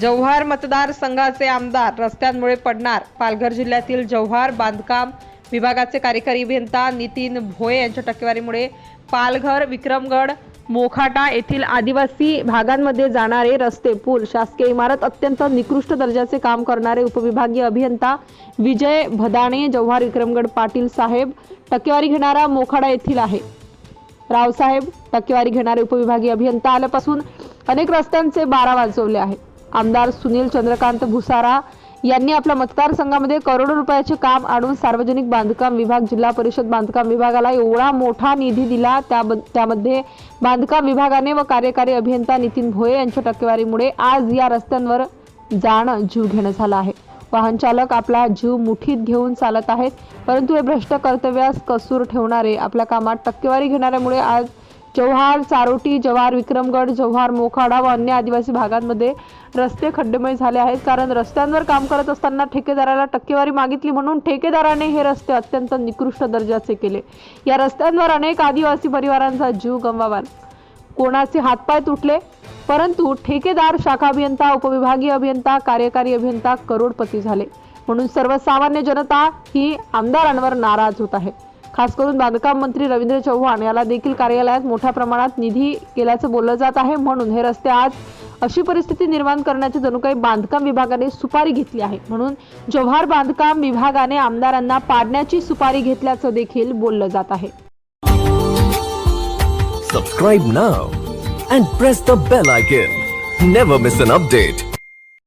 जव्हार मतदारसंघाचे आमदार रस्त्यांमुळे पडणार. पालघर जिल्ह्यातील जव्हार बांधकाम विभागाचे कार्यकारी अभियंता नितीन भोये यांच्या टक्केवारीमुळे पालघर विक्रमगड मोखाटा येथील आदिवासी भागांमध्ये जाणारे रस्ते पूल शासकीय इमारत अत्यंत निकृष्ट दर्जाचे काम करणारे उपविभागीय अभियंता विजय भदाणे जव्हार विक्रमगड पाटील साहेब टक्केवारी घेणारा मोखाडा येथील आहे. रावसाहेब टक्केवारी घेणारे उपविभागीय अभियंता आल्यापासून अनेक रस्त्यांचे बारा वाजवले आहे आमदार सुनील चंद्रकांत भुसारा यांनी आपल्या मतदारसंघामध्ये करोडो रुपयाचे काम आणून सार्वजनिक बांधकाम विभाग जिल्हा परिषद बांधकाम विभागाला एवढा मोठा निधी दिला. त्याबद- त्यामध्ये बांधकाम विभागाने व कार्यकारी अभियंता नितीन भोये यांच्या टक्केवारीमुळे आज या रस्त्यांवर जाणं जीव घेणं झालं आहे. वाहन चालक आपला जीव मुठीत घेऊन चालत आहेत परंतु हे भ्रष्ट कर्तव्यास कसूर ठेवणारे आपल्या कामात टक्केवारी घेणाऱ्यामुळे आज जव्हार चारोटी जव्हार विक्रमगड जव्हार मोखाडा व अन्य आदिवासी भागांमध्ये रस्ते खड्डेमय झाले आहेत. कारण रस्त्यांवर काम करत असताना ठेकेदाराला टक्केवारी मागितली म्हणून ठेकेदाराने हे रस्ते अत्यंत निकृष्ट दर्जाचे केले. या रस्त्यांवर अनेक आदिवासी परिवारांचा जीव गमवावा. कोणाचे हातपाय तुटले? परंतु ठेकेदार शाखा अभियंता उपविभागीय अभियंता कार्यकारी अभियंता करोडपती झाले. म्हणून सर्वसामान्य जनता ही आमदारांवर नाराज होत आहे. खास करून बांधकाम मंत्री रवींद्र चव्हाण याला देखील कार्यालयात मोठ्या प्रमाणात निधी केल्याचं बोललं जात आहे. म्हणून हे रस्ते आज अशी परिस्थिती निर्माण करण्याची जणू काही बांधकाम विभागाने सुपारी घेतली आहे. म्हणून जव्हार बांधकाम विभागाने आमदारांना पाडण्याची सुपारी घेतल्याचं देखील बोललं जात आहे. Subscribe now and press the bell icon never miss an update